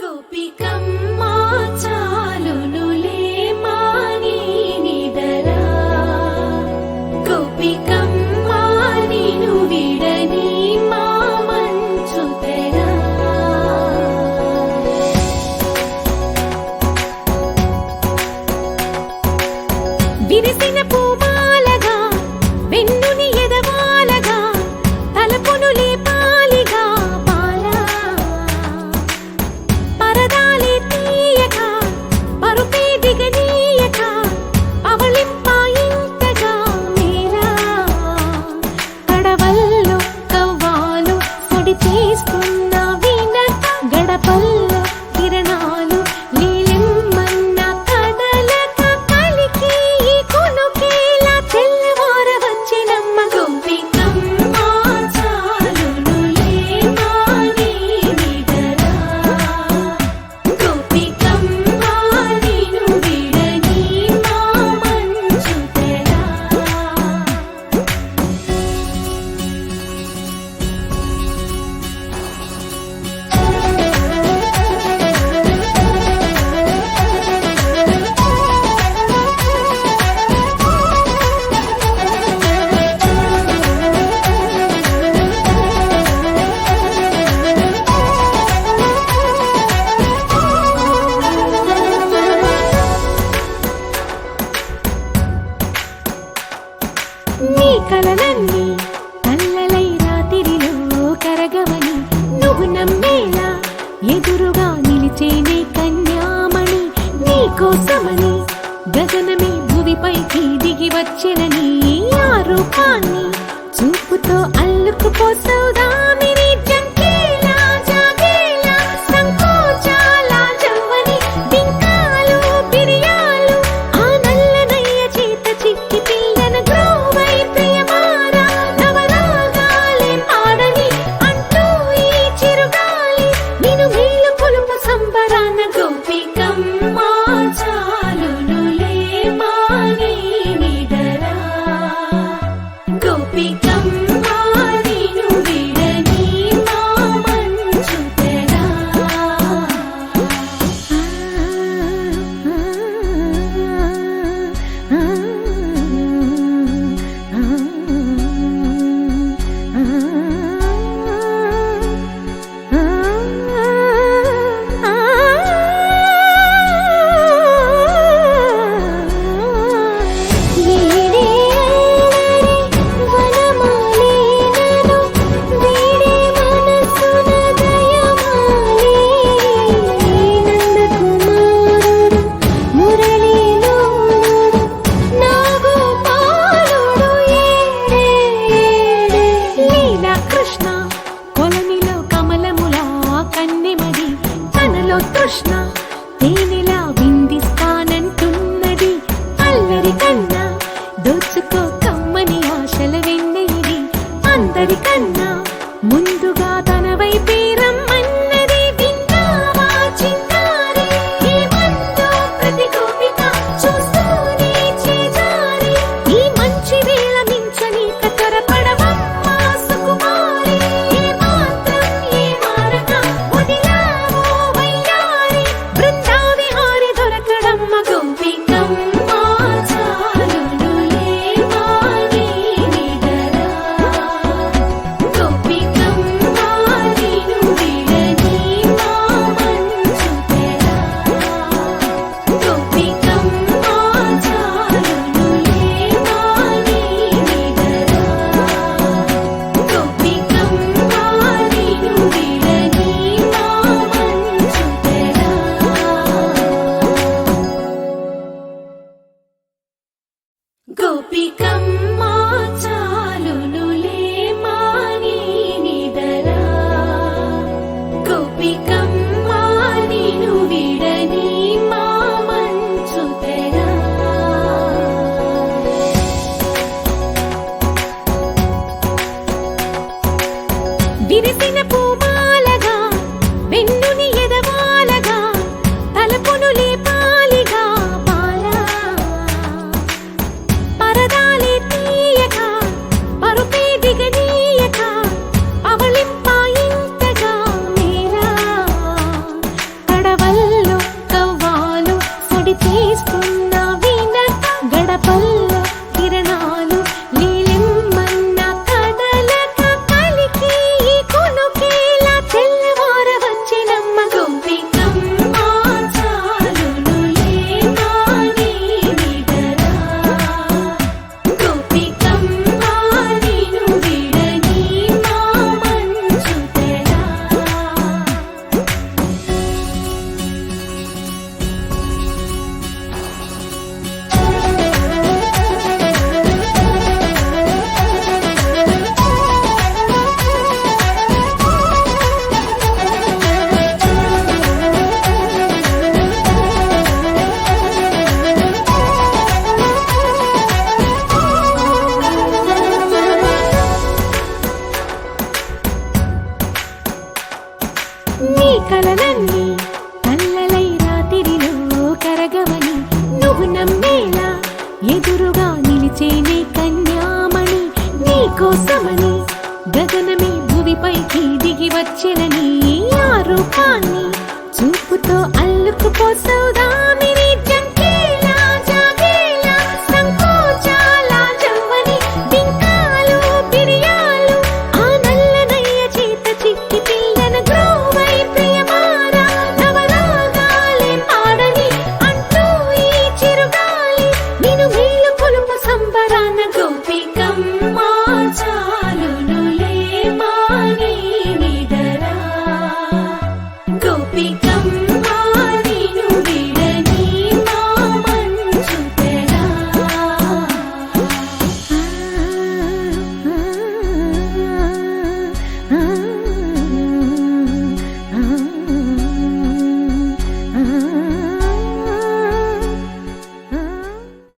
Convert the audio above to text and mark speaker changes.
Speaker 1: గోపికమ్మ చాలును. కోసమని గగనమే భూమిపైకి దిగి వచ్చిన నీ ఆ రూపాన్ని చూపుతో అల్లుకుపోసౌదా విరిసిన నీ కలలన్నీ కల్లలై రాతిరిలో కరగవని నువ్వు నమ్మేలా ఎదురుగా నిలిచేనే కన్యామణి నీ కోసమని గగనమే భూమిపైకి దిగి వచ్చిన నీ ఆ రూపాన్ని చూపుతో అల్లుకుపోసౌదా